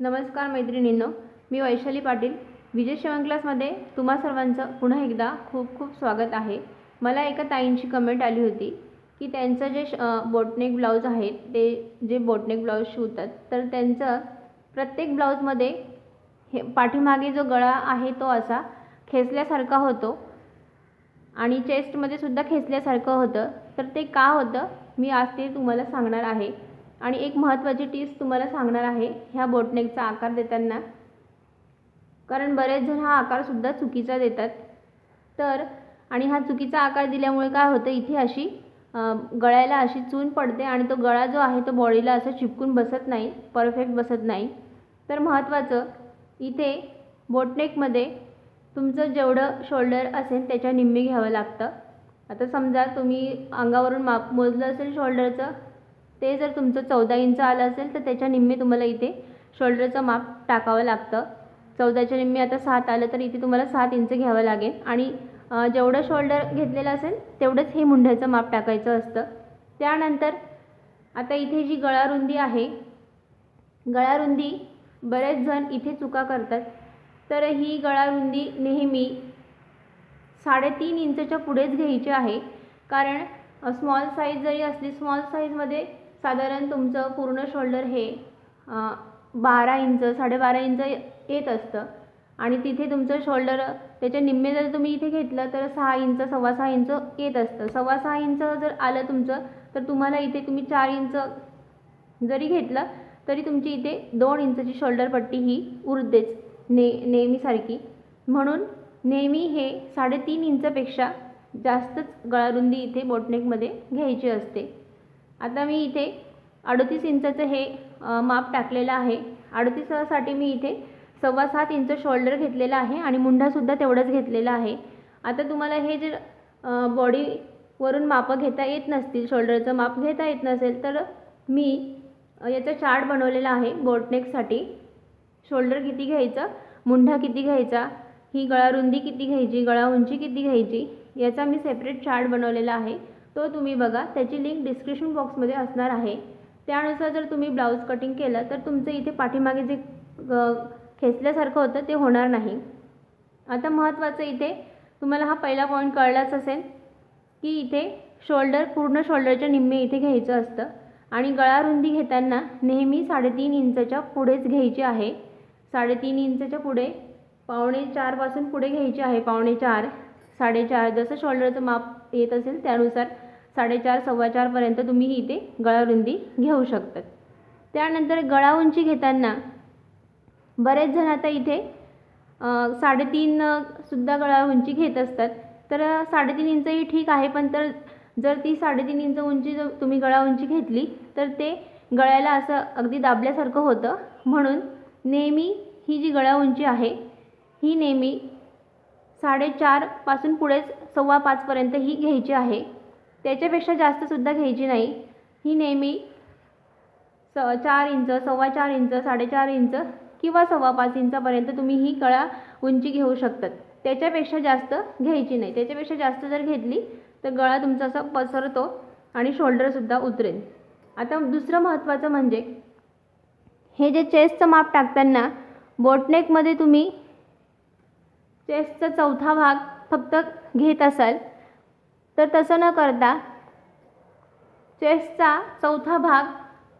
नमस्कार मैत्रिणींनो मी वैशाली पाटील. विजय शिवण क्लासमध्ये तुम्हा सर्वांचं पुन्हा एकदा खूप खूप स्वागत आहे. मला एका ताईंची कमेंट आली होती की त्यांचं जे श बोटनेक ब्लाऊज आहे ते जे बोटनेक ब्लाऊज शिवतात तर त्यांचं प्रत्येक ब्लाऊजमध्ये हे पाठीमागे जो गळा आहे तो असा खेचल्यासारखा होतो आणि चेस्टमध्ये सुद्धा खेचल्यासारखं होतं. तर ते का होतं? मी आज ते तुम्हाला सांगणार आहे. आणि एक महत्त्वाची टीप्स तुम्हाला सांगणार आहे ह्या बोटनेकचा आकार देताना. कारण बरेच जण हा आकारसुद्धा चुकीचा देतात. तर आणि हा चुकीचा आकार दिल्यामुळे काय होतं इथे अशी गळ्याला अशी चून पडते आणि तो गळा जो आहे तो बॉडीला असं चिपकून बसत नाही परफेक्ट बसत नाही. तर महत्त्वाचं इथे बोटनेकमध्ये तुमचं जेवढं शोल्डर असेल त्याच्या निम्मे घ्यावं लागतं. आता समजा तुम्ही अंगावरून माप मोजलं असेल शोल्डरचं ते जर तुमचं चौदा इंच आलं असेल तर त्याच्या निम्मे तुम्हाला इथे शोल्डरचं माप टाकावं लागतं. चौदाच्या निम्मे आता सात आलं तर इथे तुम्हाला सात इंच घ्यावं लागेल. आणि जेवढं शोल्डर घेतलेलं असेल तेवढंच हे मुंढ्याचं माप टाकायचं असतं. त्यानंतर आता इथे जी गळारुंदी आहे गळारुंदी बरेच जण इथे चुका करतात. तर ही गळारुंदी नेहमी साडेतीन इंचच्या पुढेच घ्यायची आहे. कारण स्मॉल साईज जरी असली स्मॉल साईजमध्ये साधारण तुमचं पूर्ण शोल्डर हे बारा इंच साडेबारा इंच येत असतं. आणि तिथे तुमचं शोल्डर त्याच्या निम्मे जर तुम्ही इथे घेतलं तर सहा इंच सव्वा सहा इंच येत असतं. सव्वा सहा इंच जर आलं तुमचं तर तुम्हाला इथे तुम्ही चार इंच जरी घेतलं तरी तुमची इथे दोन इंचची शोल्डर पट्टी ही उरतेच ने नेहमीसारखी. म्हणून नेहमी हे साडेतीन इंचपेक्षा जास्तच गळारुंदी इथे बोटनेकमध्ये घ्यायची असते. आता मी इथे अडतीस इंचाचं हे माप टाकलेलं आहे. अडतीसासाठी मी इथे सव्वा सात इंच शोल्डर घेतलेलं आहे आणि मुंढासुद्धा तेवढंच घेतलेला आहे. आता तुम्हाला हे जे बॉडीवरून मापं घेता येत नसतील शोल्डरचं माप घेता येत नसेल तर मी याचा चार्ट बनवलेला आहे बोटनेकसाठी. शोल्डर किती घ्यायचं मुंढा किती घ्यायचा ही गळा रुंदी किती घ्यायची गळा उंची किती घ्यायची याचा मी सेपरेट चार्ट बनवलेला आहे. तो तुम्ही बघा त्याची लिंक डिस्क्रिप्शन बॉक्समध्ये असणार आहे. त्यानुसार जर तुम्ही ब्लाऊज कटिंग केलं तर तुमचं इथे पाठीमागे जे खेचल्यासारखं होतं ते होणार नाही. आता महत्त्वाचं इथे तुम्हाला हा पहिला पॉईंट कळलाच असेल की इथे शोल्डर पूर्ण शोल्डरच्या निम्मे इथे घ्यायचं असतं. आणि गळा रुंदी घेताना नेहमी साडेतीन इंचच्या पुढेच घ्यायची आहे. साडेतीन इंचच्या पुढे पावणे चारपासून पुढे घ्यायची आहे पावणे चार साडेचार. जसं शोल्डरचं माप येत असेल त्यानुसार साडेचार सव्वा चारपर्यंत तुम्ही इथे गळारुंदी घेऊ शकतात. त्यानंतर गळा उंची घेताना बरेच जण आता इथे साडेतीन सुद्धा गळा उंची घेत असतात. तर साडेतीन इंच ही ठीक आहे पण तर जर ती साडेतीन इंच उंची जर तुम्ही गळा उंची घेतली तर ते गळ्याला असं अगदी दाबल्यासारखं होतं. म्हणून नेहमी ही जी गळा उंची आहे ही नेहमी साडेचारपासून पुढेच सव्वा पाचपर्यंत ही घ्यायची आहे. त्याच्यापेक्षा जास्तसुद्धा घ्यायची नाही. ही नेहमी स चार इंच सव्वा चार इंच साडेचार इंच किंवा सव्वा पाच इंचापर्यंत तुम्ही ही कळा उंची घेऊ शकतात. त्याच्यापेक्षा जास्त घ्यायची नाही. त्याच्यापेक्षा जास्त जर घेतली तर गळा तुमचा असा पसरतो आणि शोल्डरसुद्धा उतरेल. आता दुसरं महत्त्वाचं म्हणजे हे जे चेस्टचं माप टाकताना बोटनेकमध्ये तुम्ही चेस्टचा चौथा भाग फक्त घेत असाल तर तसं न करता चेस्टचा चौथा भाग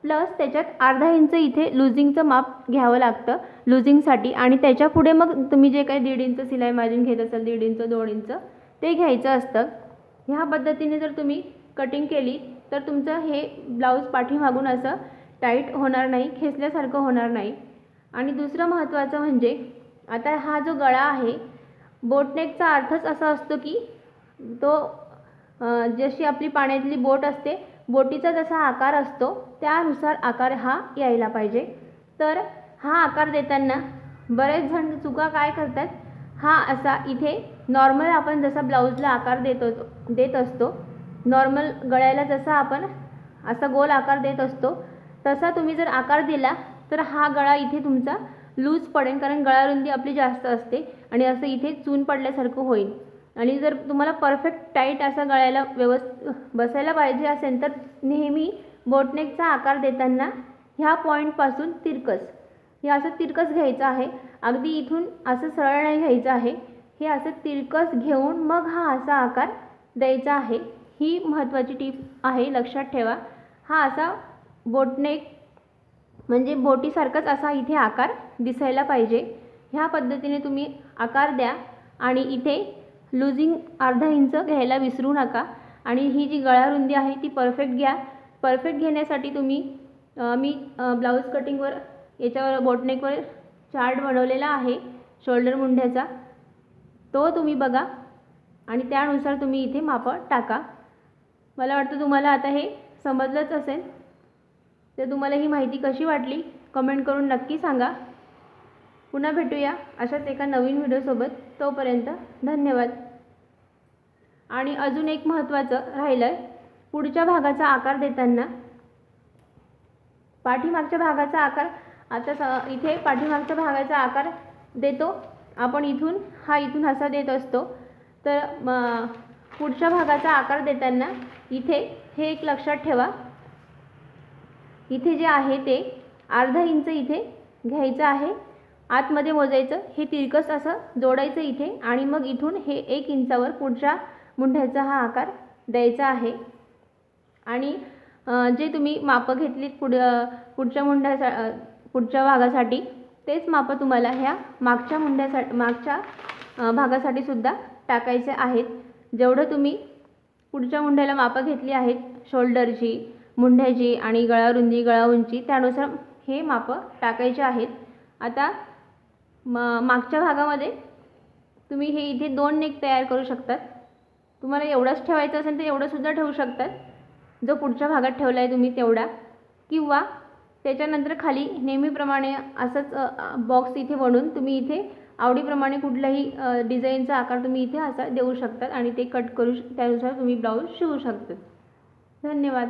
प्लस त्याच्यात अर्धा इंच इथे लुझिंगचं माप घ्यावं लागतं. लुझिंगसाठी आणि त्याच्या पुढे मग तुम्ही जे काही दीड इंच सिलाई मार्जिन घेत असाल दीड इंच दोन इंच ते घ्यायचं असतं. ह्या पद्धतीने जर तुम्ही कटिंग केली तर तुमचं हे ब्लाऊज पाठीमागून असं टाईट होणार नाही खेचल्यासारखं होणार नाही. आणि दुसरं महत्त्वाचं म्हणजे आता हा जो गळा आहे बोटनेकचा अर्थच असा असतो की तो जशी आपली पाण्यातली बोट असते बोटीचा जसा आकार असतो त्यानुसार आकार हा यायला पाहिजे. तर हा आकार देताना बरेच जण चुका काय करतात? हा असा इथे नॉर्मल आपण जसा ब्लाऊजला आकार देतो देत असतो नॉर्मल गळ्याला जसा आपण असा गोल आकार देत असतो तसा तुम्ही जर आकार दिला तर हा गळा इथे तुमचा लूज पडेल कारण गळारुंदी आपली जास्त असते आणि असं इथे चून पडल्यासारखं होईल. आणि जर तुम्हाला परफेक्ट टाईट असा गळ्याला व्यवस्थ बसायला पाहिजे असेल तर नेहमी बोटनेकचा आकार देताना ह्या पॉईंटपासून तिरकस. हे असं तिरकस घ्यायचं आहे. अगदी इथून असं सरळ नाही घ्यायचं आहे. हे असं तिरकस घेऊन मग हा असा आकार द्यायचा आहे. ही महत्त्वाची टीप आहे लक्षात ठेवा. हा असा बोटनेक म्हणजे बोटीसारखाच असा इथे आकार दिसायला पाहिजे. ह्या पद्धतीने तुम्ही आकार द्या आणि इथे लुझिंग अर्धा इंच घ्यायला विसरू नका. आणि ही जी गळारुंदी आहे ती परफेक्ट घ्या. परफेक्ट घेण्यासाठी तुम्ही मी ब्लाऊज कटिंगवर याच्यावर बोटनेकवर चार्ट बनवलेला आहे शोल्डर मुंढ्याचा. तो तुम्ही बघा. आणि त्यानुसार तुम्ही इथे मापं टाका. मला वाटतं तुम्हाला आता हे समजलंच असेल. तर तुम्हाला ही माहिती कशी वाटली कमेंट करून नक्की सांगा. पुन्हा भेटूया अशाच एका नवीन व्हिडिओसोबत तोपर्यंत धन्यवाद. आणि अजून एक महत्त्वाचं राहिलं आहे पुढच्या भागाचा आकार देताना पाठीमागच्या भागाचा आकार आता स इथे पाठीमागच्या भागाचा आकार देतो. आपण इथून हा इथून असा देत असतो. तर पुढच्या भागाचा आकार देताना इथे हे एक लक्षात ठेवा. इथे जे आहे ते अर्धा इंच इथे घ्यायचं आहे. आतमध्ये मोजायचं हे तिरकस असं जोडायचं इथे आणि मग इथून हे एक इंचावर पुढच्या मुंढ्याचा हा आकार द्यायचा आहे. आणि जे तुम्ही मापं घेतलीत पुढ पुढच्या मुंढ्यासा पुढच्या भागासाठी तेच मापं तुम्हाला ह्या मागच्या मुंढ्यासा मागच्या भागासाठी सुद्धा टाकायचे आहेत. जेवढं तुम्ही पुढच्या मुंढ्याला मापं घेतली आहेत शोल्डरची मुंढ्याची आणि गळा रुंदी गळा उंची त्यानुसार हे मापं टाकायचे आहेत. आता म मागच्या भागामध्ये तुम्ही हे इथे दोन नेक तयार करू शकतात. तुम्हाला एवढंच ठेवायचं असेल तर एवढंसुद्धा ठेवू शकतात. जो पुढच्या भागात ठेवला आहे तुम्ही तेवढा. किंवा त्याच्यानंतर खाली नेहमीप्रमाणे असंच बॉक्स इथे बनवून तुम्ही इथे आवडीप्रमाणे कुठलाही डिझाईनचा आकार तुम्ही इथे असा देऊ शकतात आणि ते कट करू त्यानुसार तुम्ही ब्लाऊज शिवू शकतात. धन्यवाद.